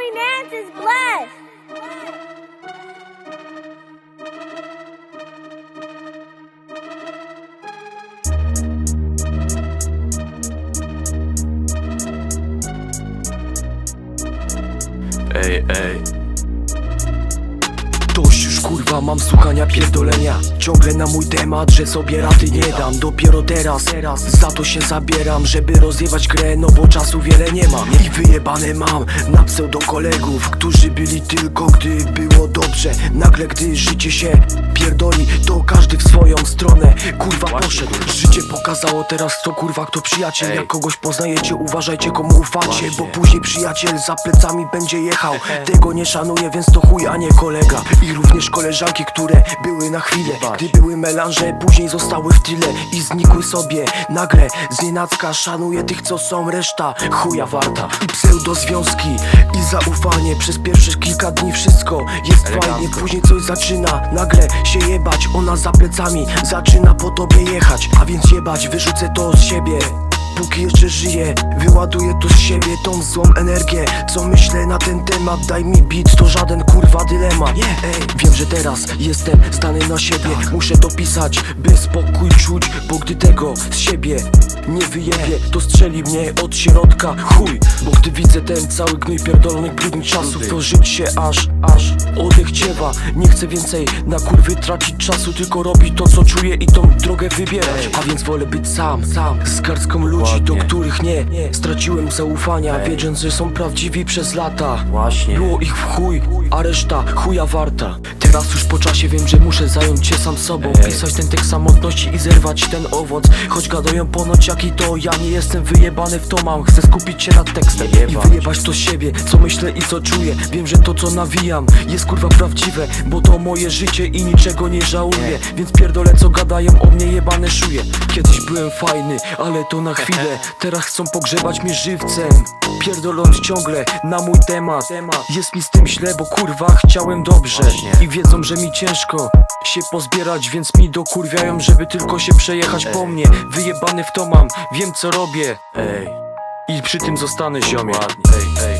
We Nance is blessed. Hey, hey. Kurwa, mam słuchania pierdolenia. Ciągle na mój temat, że sobie rady nie dam. Dopiero teraz, teraz za to się zabieram Żeby rozjebać grę, no bo czasu wiele nie ma I wyjebane mam na pseudo kolegów Którzy byli tylko gdy było dobrze. Nagle gdy życie się pierdoli To każdy w swoją stronę. Kurwa poszedł. Życie pokazało teraz kto kurwa kto przyjaciel. Jak kogoś poznajecie uważajcie komu ufacie Bo później przyjaciel za plecami będzie jechał. Tego nie szanuję więc to chuj a nie kolega. I również koleżanki które były na chwilę. Gdy były melanże później zostały w tyle I znikły sobie. Nagle znienacka Szanuję tych co są reszta chuja warta. I pseudozwiązki i zaufanie. Przez pierwsze kilka dni wszystko jest fajnie. Później coś zaczyna nagle się jebać Ona za plecami zaczyna po tobie jechać A więc jebać wyrzucę to z siebie Póki jeszcze żyję, wyładuję to z siebie tą złą energię. Co myślę na ten temat, daj mi beat, to żaden kurwa dylemat. Ej, wiem, że teraz jestem stany na siebie. Muszę to pisać, by spokój czuć Bo gdy tego z siebie nie wyjebie To strzeli mnie od środka. Chuj Bo gdy widzę ten cały gnój pierdolonych brudnych czasów To żyć się aż, aż oddech ciewa Nie chcę więcej na kurwy tracić czasu Tylko robić to co czuję i tą drogę wybierać A więc wolę być sam, sam Z garstką ludzi, do których nie, nie Straciłem zaufania, wiedząc, że są prawdziwi przez lata. Właśnie. Było ich w chuj, a reszta chuja warta Teraz już po czasie. Wiem, że muszę zająć się sam sobą. Pisać ten tekst samotności i zerwać ten owoc. Choć gadają ponoć jak i to Ja nie jestem wyjebany w to mam. Chcę skupić się nad tekstem I Jebać. wyjebać to siebie Co myślę i co czuję. Wiem, że to co nawijam jest kurwa prawdziwe Bo to moje życie i niczego nie żałuję. Więc pierdolę co gadają o mnie jebane szuje. Kiedyś byłem fajny, ale to na chwilę. Teraz chcą pogrzebać mnie żywcem. Pierdoląc ciągle na mój temat. Jest mi z tym źle, bo kurwa chciałem dobrze. I wiedzą, że mi ciężko się pozbierać Więc mi dokurwiają, żeby tylko się przejechać po mnie Wyjebany w to mam, wiem co robię Ej, I przy tym zostanę ziomie ładnie. Ej, ej.